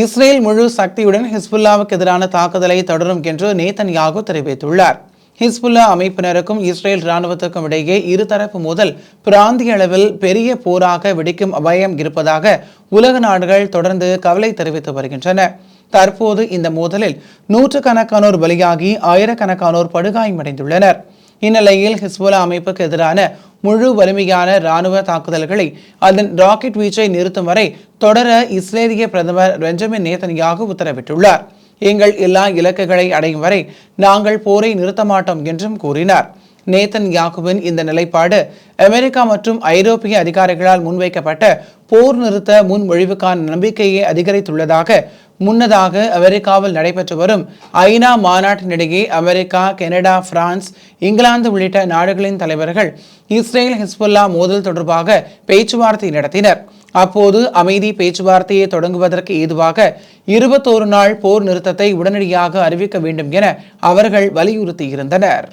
Israel முழு சக்தியுடன் ஹிஸ்புல்லாவுக்கு எதிரான தாக்குதலை தொடரும் என்று நேத்தன் யாகு தெரிவித்துள்ளார். ஹிஸ்புல்லா அமைப்பினருக்கும் இஸ்ரேல் ராணுவத்துக்கும் இடையே இருதரப்பு முதல் பிராந்திய அளவில் பெரிய போராக வெடிக்கும் அபாயம் இருப்பதாக உலக நாடுகள் தொடர்ந்து கவலை தெரிவித்து வருகின்றன. தற்போது இந்த மோதலில் நூற்றுக்கணக்கானோர் பலியாகி ஆயிரக்கணக்கானோர் படுகாயமடைந்துள்ளனர். இந்நிலையில் ஹிஸ்புல்லா அமைப்புக்கு எதிரான முழு வலிமையான ராணுவ தாக்குதல்களை அதன் ராக்கெட் வீச்சை நிறுத்தும் வரை தொடர இஸ்ரேலிய பிரதமர் பெஞ்சமின் நேதன்யாகு உத்தரவிட்டுள்ளார். எங்கள் எல்லா இலக்குகளை அடையும் வரை நாங்கள் போரை நிறுத்த மாட்டோம் என்றும் கூறினார். நேத்தன் யாகுவின் இந்த நிலைப்பாடு அமெரிக்கா மற்றும் ஐரோப்பிய அதிகாரிகளால் முன்வைக்கப்பட்ட போர் நிறுத்த முன்மொழிவுக்கான நம்பிக்கையை அதிகரித்துள்ளதாக முன்னதாக அமெரிக்காவில் நடைபெற்று வரும் ஐநா மாநாட்டினிடையே அமெரிக்கா கனடா பிரான்ஸ் இங்கிலாந்து உள்ளிட்ட நாடுகளின் தலைவர்கள் இஸ்ரேல் ஹிஸ்புல்லா மோதல் தொடர்பாக பேச்சுவார்த்தை நடத்தினர். அப்போது அமைதி பேச்சுவார்த்தையை தொடங்குவதற்கு ஏதுவாக இருபத்தோரு நாள் போர் நிறுத்தத்தை உடனடியாக அறிவிக்க வேண்டும் என அவர்கள் வலியுறுத்தியிருந்தனர்.